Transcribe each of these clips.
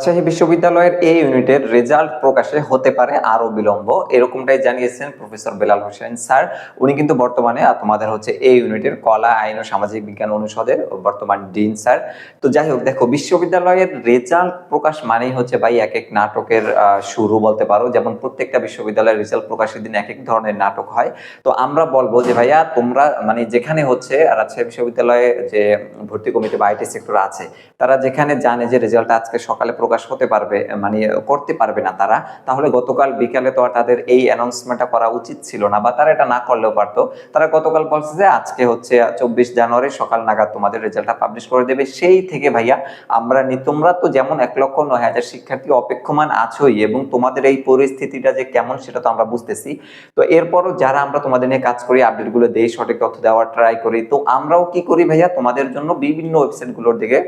রাজশাহী বিশ্ববিদ্যালয়ের এই ইউনিটের রেজাল্ট প্রকাশে হতে পারে আরও বিলম্ব। এরকমটাই জানিয়েছেন প্রফেসর বেলাল হোসেন স্যার। উনি কিন্তু বর্তমানে তোমাদের হচ্ছে এই ইউনিটের কলা, আইন ও সামাজিক বিজ্ঞান অনুষদের বর্তমান ডিন স্যার। তো যাই হোক, দেখো, বিশ্ববিদ্যালয়ের রেজাল্ট প্রকাশ মানেই হচ্ছে ভাই এক এক নাটকের শুরু বলতে পারো। যেমন প্রত্যেকটা বিশ্ববিদ্যালয়ের রেজাল্ট প্রকাশের দিন এক এক ধরনের নাটক হয়। তো আমরা বলব যে ভাইয়া, তোমরা মানে যেখানে হচ্ছে রাজশাহী বিশ্ববিদ্যালয়ে যে ভর্তি কমিটি বা আইটি সেক্টর আছে, তারা যেখানে জানে যে রেজাল্ট আজকে সকালে প্রকাশ হতে পারবে মানে করতে পারবে না তারা, তাহলে গতকাল বিকালে তো আর তাদের এই অ্যানাউন্সমেন্টটা করা উচিত ছিল না, বা তারা এটা না করলেও পারতো। তারা গতকাল বলছে যে, আজকে হচ্ছে চব্বিশ জানুয়ারি সকাল নাগাদ তোমাদের রেজাল্টটা পাবলিশ করে দেবে। সেই থেকে ভাইয়া, আমরা তোমরা তো যেমন এক লক্ষ নয় হাজার শিক্ষার্থী অপেক্ষমান আছোই, এবং তোমাদের এই পরিস্থিতিটা যে কেমন সেটা তো আমরা বুঝতেছি। তো এরপরও যারা আমরা তোমাদের নিয়ে কাজ করি, আপডেটগুলো দেই, সঠিক তথ্য দেওয়ার ট্রাই করি, তো আমরাও কি করি ভাইয়া, তোমাদের জন্য বিভিন্ন ওয়েবসাইটগুলোর দিকে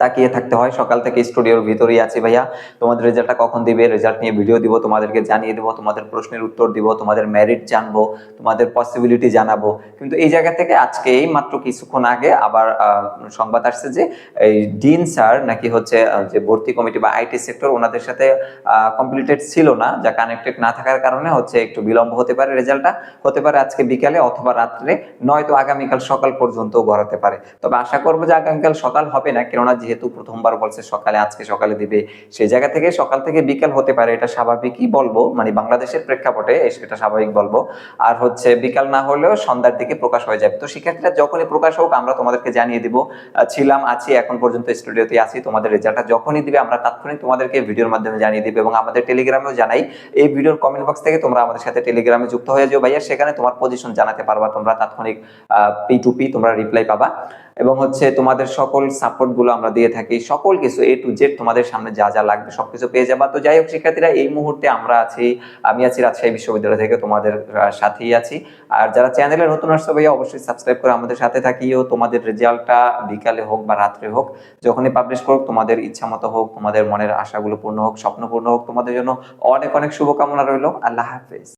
তাকিয়ে থাকতে হয়। সকাল থেকে স্টুডিওর ভিতরেই আছি ভাইয়া। তোমাদের রেজাল্টটা কখন দিবে? রেজাল্ট নিয়ে ভিডিও দিব, তোমাদেরকে জানিয়ে দেবো, তোমাদের প্রশ্নের উত্তর দিব, তোমাদের মেরিট জানব, তোমাদের পসিবিলিটি জানাব। কিন্তু এই জায়গা থেকে আজকে এই মাত্র কিছুক্ষণ আগে আবার সংবাদ আসছে যে, এই ডিন স্যার নাকি হচ্ছে যে ভর্তি কমিটি বা আইটি সেক্টর ওনাদের সাথে কমপ্লিটেড ছিল না, যা কানেক্টেড না থাকার কারণে হচ্ছে একটু বিলম্ব হতে পারে রেজাল্টটা হতে পারে আজকে বিকালে অথবা রাত্রে, নয়তো আগামীকাল সকাল পর্যন্ত গড়াতে পারে। তবে আশা করব যে আগামীকাল সকাল হবে না, কেননা যেহেতু প্রথমবার বলছে সকালে, আজকে সকালে দিবে, সেই জায়গা থেকে সকাল থেকে বিকাল হতে পারে, এটা স্বাভাবিকই বলব মানে বাংলাদেশের প্রেক্ষাপটে এটা স্বাভাবিক বলব। আর হচ্ছে বিকাল না হলেও সন্ধ্যার দিকে প্রকাশ হয়ে যাবে। তো শিক্ষার্থীরা যখনই প্রকাশ হোক, আমরা তোমাদেরকে জানিয়ে দিব ছিলাম, আছি, এখন পর্যন্ত স্টুডিওতে আছি, তোমাদের রেজাল্টটা যখনই দিবে, আমরা তাৎক্ষণিক তোমাদেরকে ভিডিওর মাধ্যমে জানিয়ে দিবে এবং আমাদের টেলিগ্রামেও জানাই। এই ভিডিওর কমেন্ট বক্স থেকে তোমরা আমাদের সাথে টেলিগ্রামে যুক্ত হয়ে যাও ভাইয়া, সেখানে তোমার পজিশন জানাতে পারবা, তোমরা তাৎক্ষণিক পি টু পি তোমরা রিপ্লাই পাবা। এবং হচ্ছে তোমাদের সকল সাপোর্টগুলো আমরা দিয়ে থাকি। সকল কিছু এ টু জেড তোমাদের সামনে যা যা লাগবে সবকিছু পেয়ে যাবা। তো যাই হোক, শিক্ষার্থীরা, এই মুহূর্তে আমরা আছি, আমি আছি রাজশাহী বিশ্ববিদ্যালয় থেকে, তোমাদের সাথেই আছি। আর যারা চ্যানেলে নতুন আসছে ভাইয়া, অবশ্যই সাবস্ক্রাইব করে আমাদের সাথে থাকিও। তোমাদের রেজাল্টটা বিকালে হোক বা রাত্রে হোক, যখনই পাবলিশ করুক, তোমাদের ইচ্ছা মতো হোক, তোমাদের মনের আশাগুলো পূর্ণ হোক, স্বপ্ন পূর্ণ হোক, তোমাদের জন্য অনেক অনেক শুভকামনা রইল। আল্লাহ হাফেজ।